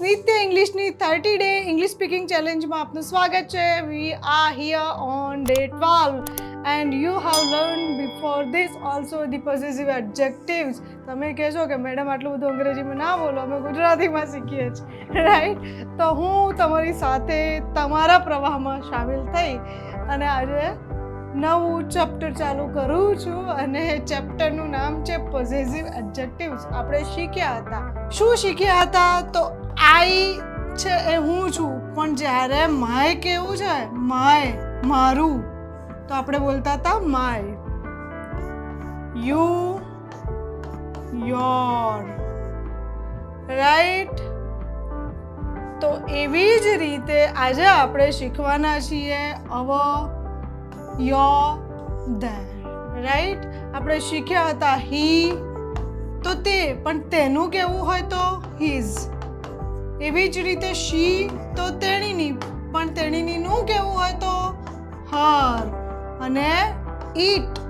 નિત્ય ઇંગ્લિશની thirty day English speaking ચેલેન્જમાં આપનું સ્વાગત છે. We are here on day twelve and you have learn before this also the positive adjectives તમે કહેશો કે મેડમ આટલું બધું અંગ્રેજીમાં ના બોલો, અમે ગુજરાતીમાં શીખીએ છીએ રાઈટ તો હું તમારી સાથે તમારા પ્રવાહમાં સામેલ થઈ અને આજે નવું ચેપ્ટર ચાલુ કરું છું અને ચેપ્ટરનું નામ છે પોઝિટિવ એડજેક્ટિવ્સ આપણે શીખ્યા હતા. શું શીખ્યા હતા? તો આઈ છે એ હું છું, પણ જ્યારે માય કેવું છે, માય, મારું, તો આપણે બોલતા હતા માય. યુ યોર રાઈટ તો એવી જ રીતે આજે આપણે શીખવાના છીએ અવ યો ધેર રાઈટ આપણે શીખ્યા હતા હી તો તે, પણ તેનું કેવું હોય તો હિઝ એવી જ રીતે શી તો તેણીની, પણ તેણીનીનું કેવું હોય તો? હર અને ઈટ.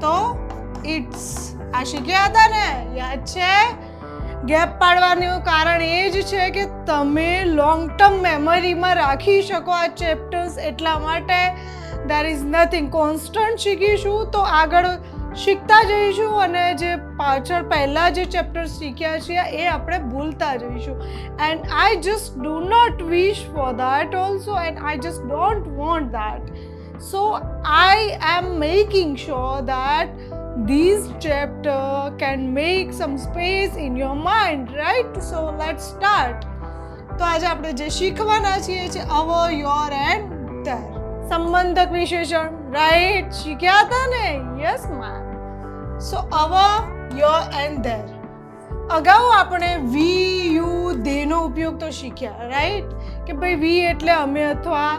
તો ઇટ્સ આ શીખ્યા હતા ને? યાદ છે? ગેપ પાડવાનું કારણ એ જ છે કે તમે લોંગ ટર્મ મેમરીમાં રાખી શકો આ ચેપ્ટર્સ એટલા માટે. દેર ઇઝ નથિંગ કોન્સ્ટન્ટ શીખીશું. તો આગળ શીખતા જઈશું અને જે પાછળ પહેલાં જે ચેપ્ટર્સ શીખ્યા છીએ એ આપણે ભૂલતા જઈશું. And I just do not wish for that also and I just don't want that so I am making sure that these chapter can make some space in your mind, right? So, let's start. તો આજે આપણે જે શીખવાના છીએ છે our, your and their. સંબંધક વિશેષણ right શીખ્યા હતા ને? Yes ma'am so our your and their અગાઉ આપણે વી યુ ધેનો ઉપયોગ તો શીખ્યા રાઈટ કે ભાઈ વી એટલે અમે અથવા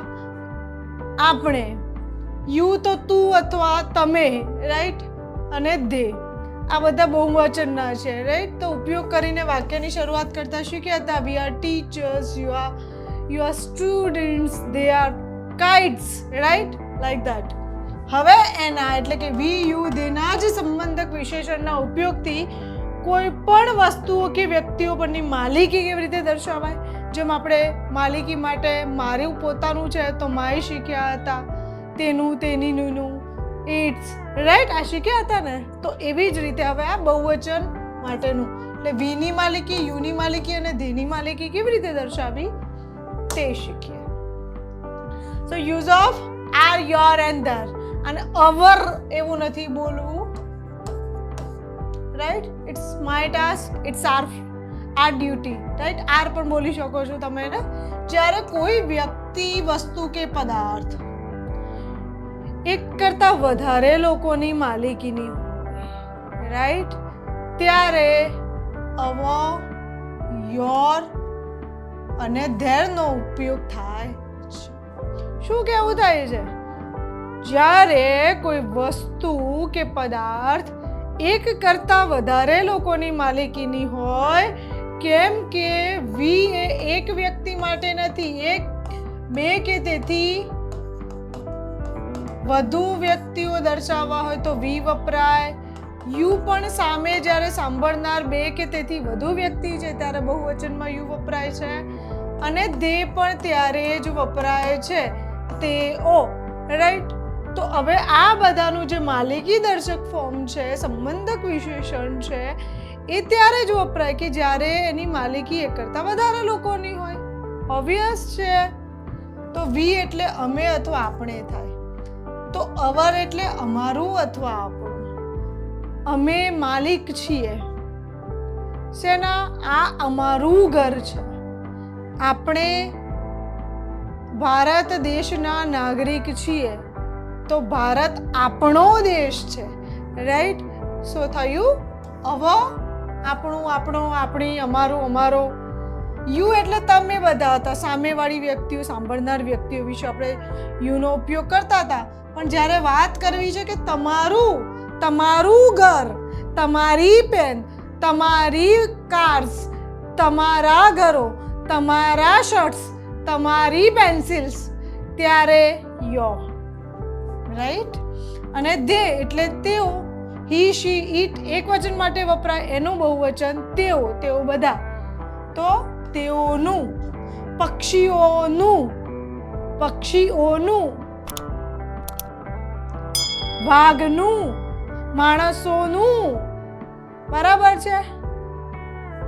આપણે. યુ તો તું અથવા તમે રાઈટ અને દે આ બધા બહુવચનના છે રાઈટ તો ઉપયોગ કરીને વાક્યની શરૂઆત કરતા શીખ્યા હતા. We are teachers you are you are students they are kites right like that હવે એના એટલે કે વી યુ દેના જ સંબંધક વિશેષણના ઉપયોગથી કોઈ પણ વસ્તુઓ કે વ્યક્તિઓ પરની માલિકી કેવી રીતે દર્શાવાય? જેમ આપણે માલિકી માટે મારું પોતાનું છે તો માય શીખ્યા હતા, તેનું તેનીનું ઇટ્સ રાઈટ? આ શીખ્યા હતા ને? તો એવી જ રીતે હવે આ બહુવચન માટેનું. એટલે વીની માલિકી, યુની માલિકી અને ધીની માલિકી કેવી રીતે દર્શાવી? તે શીખીએ. So use of our your and their અને અવર એવું નથી બોલવું. Right it's my task it's our our duty right our પણ બોલી શકો છો તમે એને. જ્યારે કોઈ વ્યક્તિ, વસ્તુ કે પદાર્થ એક કરતાં વધારે લોકોની માલિકીની રાઈટ ત્યારે અવો, યોર અને ધેરનો ઉપયોગ થાય છે. શું કેવું થાય છે? જ્યારે કોઈ વસ્તુ કે પદાર્થ એક કરતાં વધારે લોકોની માલિકીની હોય, કેમ કે વી એ એક વ્યક્તિ માટે નથી, એક, બે કે તેથી વધુ વ્યક્તિઓ દર્શાવવા હોય તો વી વપરાય. યુ પણ સામે જ્યારે સાંભળનાર બે કે તેથી વધુ વ્યક્તિ છે, ત્યારે બહુવચનમાં યુ વપરાય છે. અને દે પણ ત્યારે જ વપરાય છે. તેઓ રાઈટ? તો હવે આ બધાનું જે માલિકી દર્શક ફોર્મ છે, સંબંધક વિશેષણ છે, એ ત્યારે જ વપરાય કે જ્યારે એની માલિકી એક કરતાં વધારે લોકોની હોય. ઓબ્વિયસ છે. તો વી એટલે અમે અથવા આપણે થાય. તો અવર એટલે અમારું અથવા આપણું. અમે માલિક છીએ. શેના? આ અમારું ઘર છે. આપણે ભારત દેશના નાગરિક છીએ. તો ભારત આપણો દેશ છે રાઈટ સો થયું? અવો, આપણું, આપણો, આપણી, અમારું, અમારો. યુ એટલે તમે બધા હતા, સામેવાળી વ્યક્તિઓ, સાંભળનાર વ્યક્તિઓ વિશે આપણે યુનો ઉપયોગ કરતા હતા. પણ જ્યારે વાત કરવી છે કે તમારું તમારું ઘર, તમારી પેન, તમારી કાર્સ તમારા ઘરો, તમારા શર્ટ્સ તમારી પેન્સિલ્સ ત્યારે યો. રાઈટ અને ધે એટલે તેઓ હી શી ઈટ એક વચન માટે વપરાય, એનું બહુવચન તેઓ તેઓ બધા. તો તેઓનું, પક્ષીઓનું પક્ષીઓનું, વાઘનું, માણસોનું. બરાબર છે?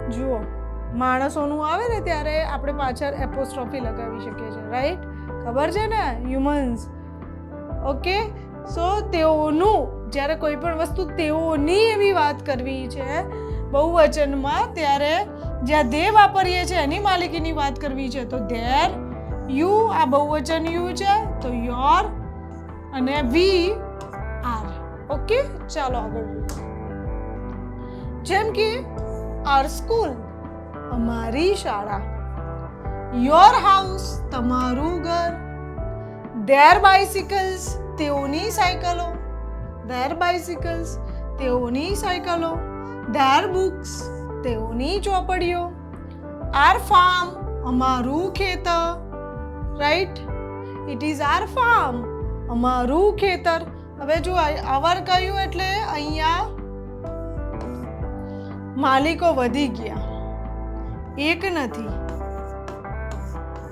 જુઓ, માણસોનું આવે ને ત્યારે આપણે પાછળ એપોસ્ટ્રોફી લગાવી શકીએ છીએ રાઈટ ખબર છે ને? Humans okay? સો તેઓનું, જ્યારે કોઈ પણ વસ્તુ તેઓની એવી વાત કરવી છે બહુવચનમાં ત્યારે જ્યાં દે વાપરીએ છીએ એની માલિકીની વાત કરવી છે, તો ધેર યુ, આ બહુવચન યુ છે, તો યોર અને વી આર. ઓકે? ચાલો આગળ જેમ કે આર સ્કૂલ અમારી શાળા. યોર હાઉસ ધેર બાઇસિકલ્સ તેઓની સાયકલો. ધેર બાઇસિકલ્સ તેઓની સાયકલો. ધેર બુક્સ તેઓની ચોપડીઓ. આર ફાર્મ અમારું ખેતર. Right it is our farm અમારું ખેતર. હવે જો અવર કહ્યું એટલે અહીંયા માલિકો વધી ગયા. એક નથી.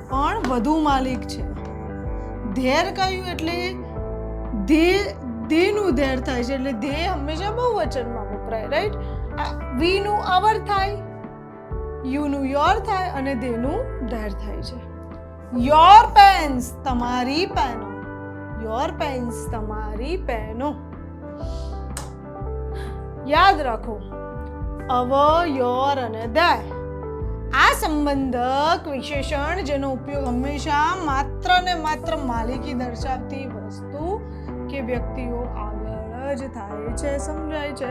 પણ વધુ માલિક છે. ધેર કહ્યું એટલે ધે, ધેનું ધેર થાય છે એટલે ધે હંમેશા બહુ વચનમાં વપરાય રાઈટ વીનું અવર થાય, યુનું યોર થાય અને ધેનું ધેર થાય છે. યોર પેન્સ તમારી પેનો. યોર પેન્સ તમારી પેનો. યાદ રાખો અવ યોર અને ધેર. આ સંબંધક વિશેષણ જેનો ઉપયોગ હંમેશા માત્ર ને માત્ર માલિકી દર્શાવતી વસ્તુ કે વ્યક્તિઓ આગળ જ થાય છે, સમજાય છે.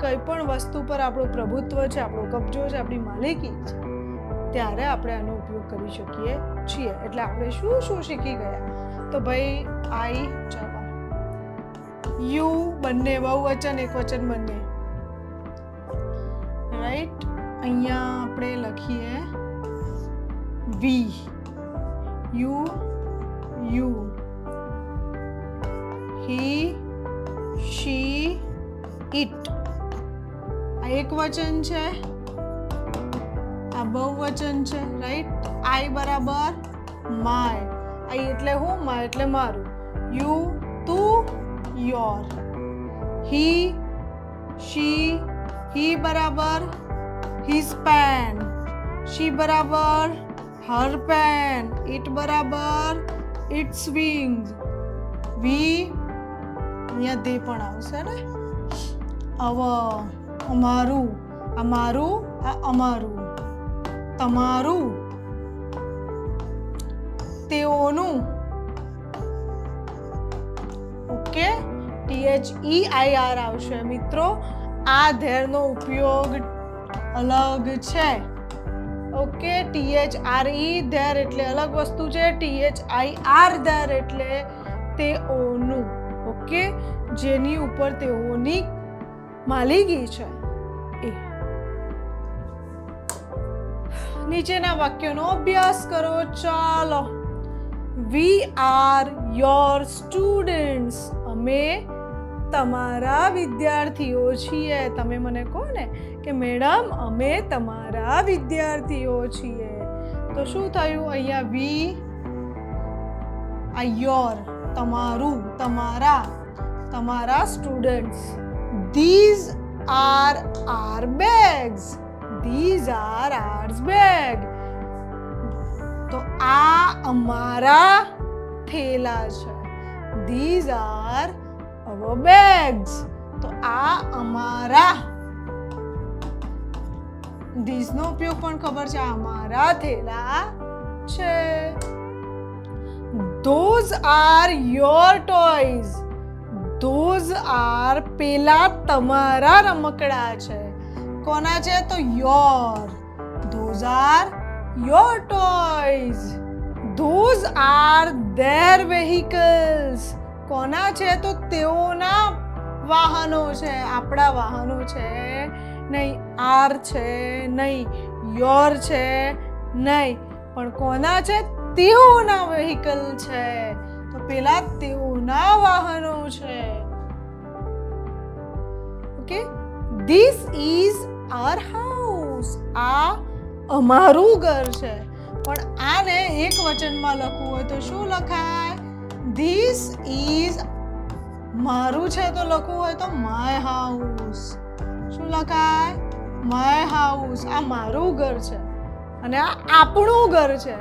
કઈ પણ વસ્તુ પર આપણું પ્રભુત્વ છે, આપણો કબજો છે, આપણી માલિકી છે, ત્યારે આપણે આનો ઉપયોગ કરી શકીએ છીએ. એટલે આપણે શું શું શીખી ગયા? તો ભાઈ, આઈ ચાલો યુ બંને બહુવચન એક વચન બંને. રાઈટ અહીંયા આપણે લખીએ we, you you. He, she, it. આ એક વચન છે. આ બહુવચન છે રાઈટ આઈ બરાબર માય. આઈ એટલે હું, માય એટલે મારું. યુ, તું, યોર. હી, શી, હી બરાબર હિઝ પેન શી બરાબર હર પેન ઇટ બરાબર ઇટ્સ વિંગ્સ વી અહીંયા દે પણ આવશે ને? અવ, અમારું. અમારું, આ અમારું. તમારું. તેઓનું. Okay? T H E I R આવશે મિત્રો. આ ધેરનો ઉપયોગ અલગ છે. Okay T H R E there એટલે અલગ વસ્તુ છે. ટીએચ આઈ આર ધેર એટલે તેઓનું. ઓકે જેની ઉપર તેઓની માલિકી છે. એ. નીચેના વાક્યનો અભ્યાસ કરો. ચાલો. વી આર યોર સ્ટુડન્ટ્સ અમે તમારા વિદ્યાર્થીઓ છીએ. તમે મને કહો ને કે મેડમ, અમે તમારા વિદ્યાર્થીઓ છીએ. તો શું થયું? અહીંયા વી આ યોર તમારું, તમારા તમારા students these are our bags these are ours bag તો આ અમારા થેલા છે. ધીઝ આર અવર બેગ્સ તો આ અમારા ધીઝ નો ઉપયોગ પણ ખબર છે? અમારા થેલા છે. Those are your toys those are પેલા તમારા રમકડા છે. કોના છે? તો your those are your toys those are their vehicles કોના છે? તો તેઓના વાહનો છે. આપણા વાહનો છે. નહીં, આર છે નહીં, યોર છે નહીં, પણ કોના છે? તેઓના વેહિકલ છે. તો પેલા તેઓના વાહનો છે. Okay this is our house આ અમારું ઘર છે. પણ આને એક વચનમાં લખવું હોય તો શું લખાય? ધીસ ઇઝ મારું છે તો લખવું હોય તો માય હાઉસ શું લખાય? માય હાઉસ આ મારું ઘર છે. અને આ આપણું ઘર છે.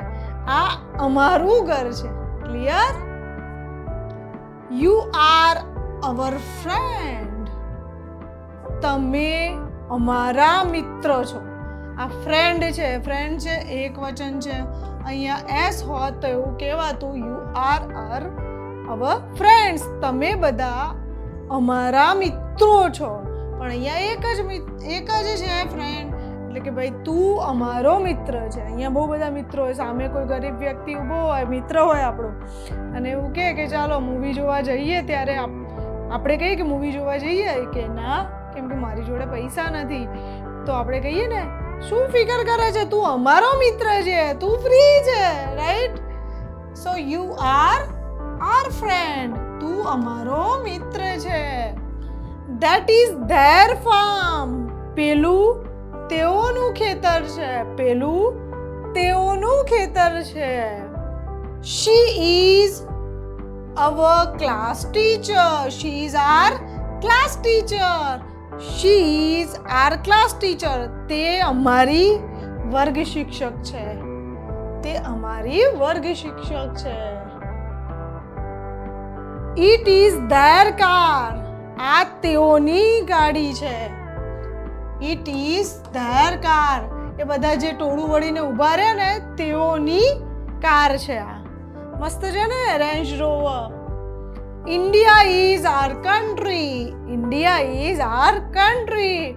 આ અમારું ઘર છે. Clear you are our friend તમે અમારા મિત્ર છો. આ ફ્રેન્ડ છે. ફ્રેન્ડ છે, એક વચન છે. અહીંયા એસ હોત તો એવું કહેવાતું you are are our friends તમે બધા અમારા મિત્રો છો. પણ અહીંયા એક જ એક જ છે ફ્રેન્ડ એટલે કે ભાઈ, તું અમારો મિત્ર છે. અહીંયા બહુ બધા મિત્રો હોય. સામે કોઈ ગરીબ વ્યક્તિ ઊભો હોય, મિત્ર હોય આપણો. અને એવું કહે કે ચાલો મૂવી જોવા જઈએ ત્યારે આપ- આપણે કહીએ કે મૂવી જોવા જઈએ? કે ના, કેમ કે મારી જોડે પૈસા નથી. તો આપણે કહીએ ને, શું ફિકર કરે છે? તું અમારો મિત્ર છે. તું ફ્રી છે right so you are our friend તું અમારો મિત્ર છે. ધેટ ઇઝ ધેર ફાર્મ પેલું તેઓનું ખેતર છે. પેલું તેઓનું ખેતર છે. She is our class teacher she is our class teacher she is our class teacher તે અમારી વર્ગ શિક્ષક છે. તે અમારી વર્ગ શિક્ષક છે. ઇટ ઇઝ ધેર કાર આ તેઓની ગાડી છે. ઇટ ઇઝ ધેર કાર એ બધા જે ટોળું વળીને ઊભા રહે ને, તેઓની કાર છે આ. મસ્ત છે ને range rover India is our country India is our country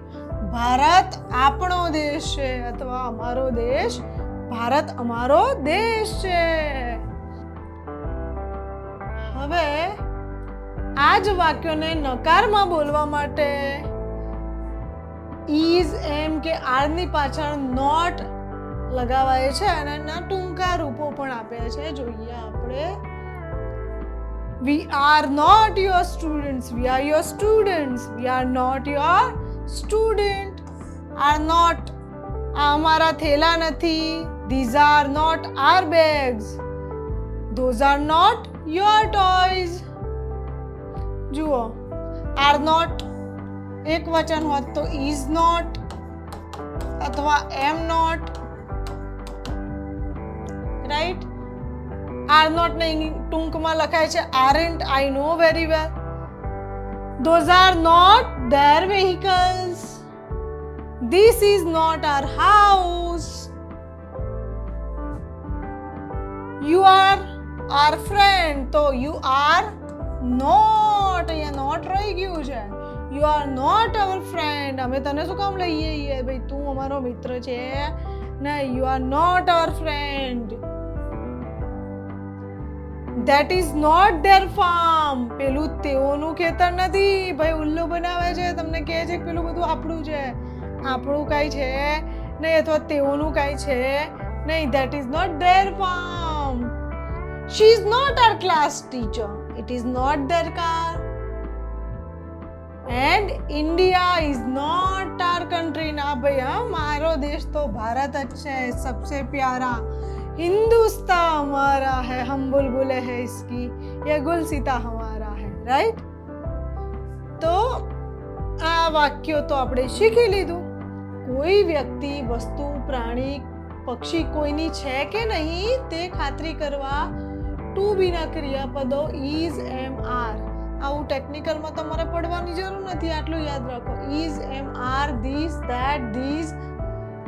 Bharat આપણો દેશ છે, અથવા અમારો દેશ, ભારત અમારો દેશ છે. હવે આ જ વાક્યોને નકારમાં બોલવા માટે ઇઝ એમ કે આરની પાછળ નોટ લગાવાય છે અને એના ટૂંકા રૂપો પણ આપ્યા છે. જોઈએ આપણે. We are not your students we are your students we are not your student are not આ અમારા થેલા નથી. These are not our bags those are not your toys જુઓ, આર નોટ, એક વચન હોત તો ઇઝ નોટ અથવા am not. Right? Are not ને ટૂંકમાં લખાય છે aren't I know very well those are not their vehicles this is not our house you are our friend તો યુ આર નોટ અહીંયા નોટ રહી ગયું છે. You are not our friend અમે તને શું કામ લઈએ? છીએ ભાઈ, તું અમારો મિત્ર છે. ના you are not our friend that is not their farm પેલું તેઓનું ખેતર નથી. ભાઈ, ઉલ્લુ બનાવે છે. તમને કહે છે કે પેલું બધું આપણું છે. આપણું કાંઈ છે નહીં, અથવા તેઓનું કાંઈ છે નહીં. That is not their farm she is not our class teacher it is not their car and India is not our country ના ભાઈ મારો દેશ તો ભારત જ છે સબસે પ્યારા હિન્દુસ્તા અમારા હૈ હમ બુલબુલે હૈ ઇસકી યે ગુલસિતા હમારા હૈ રાઈટ તો આ વાક્યો તો આપણે શીખી લીધું કોઈ વ્યક્તિ વસ્તુ પ્રાણી પક્ષી કોઈની છે કે નહીં તે ખાતરી કરવા ટુ બીના ક્રિયાપદો ઇઝ એમ આર આવું ટેકનિકલમાં તમારે પડવાની જરૂર નથી, આટલું યાદ રાખો. Is am are this that this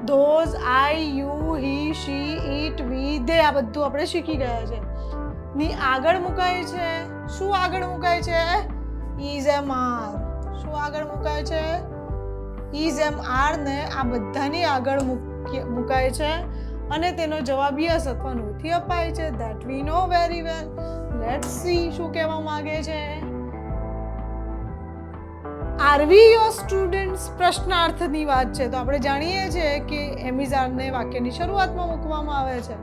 those I you he she it we they આ બધું આપણે શીખી ગયા છે. ની આગળ મુકાય છે? શું આગળ મુકાય છે? ઇઝ એમ આર શું આગળ મુકાય છે? ઇઝ એમ આર ને આ બધાની આગળ મૂકી- મુકાય છે અને તેનો જવાબ યસ અથવા નોથી અપાય છે. That we know very well let see શું કહેવા માગે છે. આર વી યોર સ્ટુડન્ટ્સ પ્રશ્નાર્થની વાત છે. તો આપણે જાણીએ છીએ કે એમિઝારને વાક્યની શરૂઆતમાં મૂકવામાં આવે છે.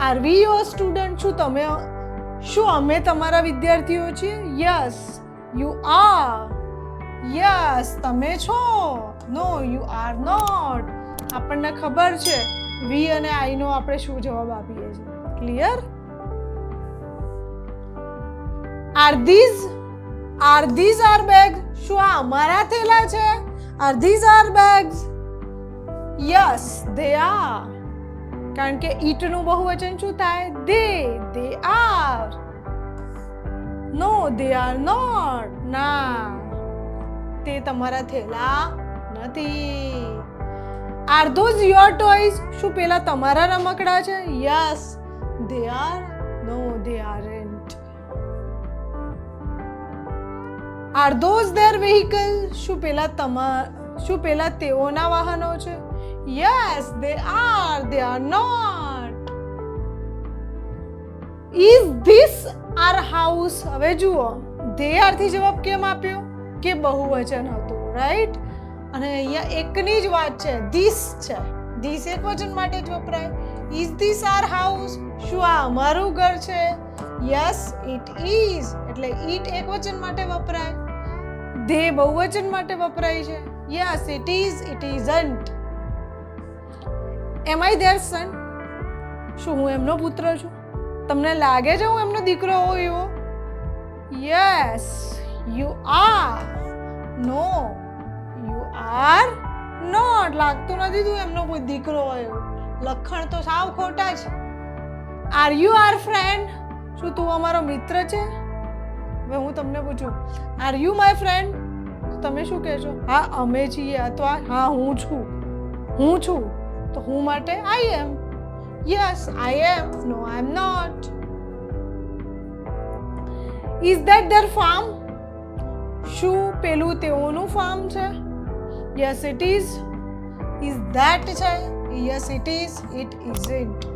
આરવી યોર સ્ટુડન્ટ શું તમે, શું અમે તમારા વિદ્યાર્થીઓ છીએ? યસ યુ આર યસ તમે છો? નો યુ આર નોટ આપણને ખબર છે. વી અને આઈ નો આપણે શું જવાબ આપીએ છીએ? Clear are these are these are bag શું આ અમારા થેલા છે? Are these are bags? Yes they are કારણ કે ઈટનું બહુવચન શું થાય? They they are no they are not ના. તે તમારા થેલા નથી. આર ધોઝ યોર ટોયઝ શું પેલા તમારા રમકડા છે? Yes they are no they aren't are those their vehicle શું પેલા તમા, શું પેલા તેઓના વાહનો છે? Yes they are they are not is this our house હવે જુઓ ધે આરથી જવાબ કેમ આપ્યો? કે બહુવચન હતું રાઈટ અને અહીંયા એકની જ વાત છે ધીસ છે. ધીસ એક વચન માટે જ વપરાય. ઇઝ ધીસ આર હાઉસ શું આ અમારું ઘર છે? યસ ઇટ ઇઝ એટલે ઇટ એક વચન માટે વપરાય. ધે બહુવચન માટે વપરાય છે. Yes it is it isn't am I their son શું હું એમનો પુત્ર છું? તમને લાગે છે હું એમનો દીકરો હોઉં એવો? Yes you are no you are not લાગતું નથી તું એમનો કોઈ દીકરો હોય એવો. લખણ તો સાવ ખોટા છે. આર યુ આર ફ્રેન્ડ શું તું અમારો મિત્ર છે? હવે હું તમને પૂછું આર યુ માય ફ્રેન્ડ તમે શું કહેશો? હા, અમે છીએ. અથવા હા, હું છું. હું છું? તો હું માટે I am yes I am no I am not is that their farm શું પેલું તેઓનું ફાર્મ છે? Yes it is is that છે? Yes it is it isn't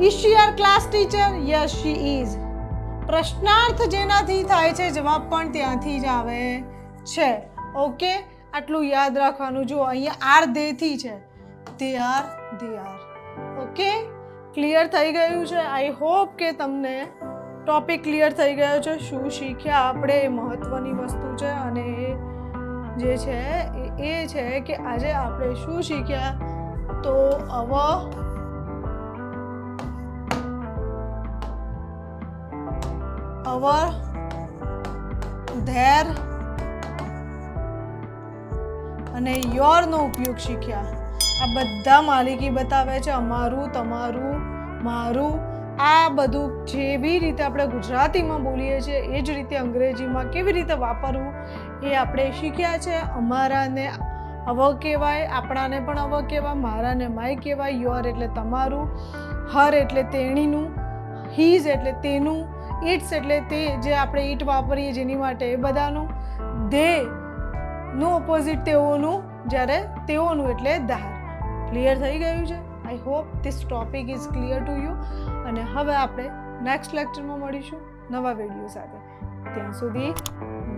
is she our class teacher yes she is પ્રશ્નાર્થ જેનાથી થાય છે જવાબ પણ ત્યાંથી જ આવે છે. ઓકે આટલું યાદ રાખવાનું. જો અહીંયા આર ધેથી છે. They are they are. Okay clear થઈ ગયું છે? આઈ હોપ કે તમને ટોપિક ક્લિયર થઈ ગયો છે. શું શીખ્યા? આપણે એ મહત્વની વસ્તુ છે અને એ જે છે એ છે કે આજે આપણે શું શીખ્યા? તો અવ અવર ધેર અને યોરનો ઉપયોગ શીખ્યા. આ બધા માલિકી બતાવે છે, અમારું, તમારું, મારું. આ બધું જેવી રીતે આપણે ગુજરાતીમાં બોલીએ છીએ, એ જ રીતે અંગ્રેજીમાં કેવી રીતે વાપરવું, એ આપણે શીખ્યા છે. અમારાને અવ કહેવાય, આપણાને પણ અવ કહેવાય, મારાને માય કહેવાય, યોર એટલે તમારું, હર એટલે તેણીનું હીઝ એટલે તેનું. ઇટ્સ એટલે તે જે આપણે ઈટ વાપરીએ જેની માટે એ બધાનું ધે નું ઓપોઝિટ તેઓનું જ્યારે તેઓનું એટલે ધાર. ક્લિયર થઈ ગયું છે? I hope this topic is clear to you અને હવે આપણે નેક્સ્ટ લેક્ચરમાં મળીશું નવા વીડિયો સાથે. ત્યાં સુધી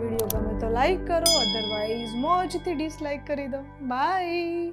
વીડિયો ગમે તો લાઈક કરો અધરવાઇઝ મોજથી ડિસલાઈક કરી દો. બાય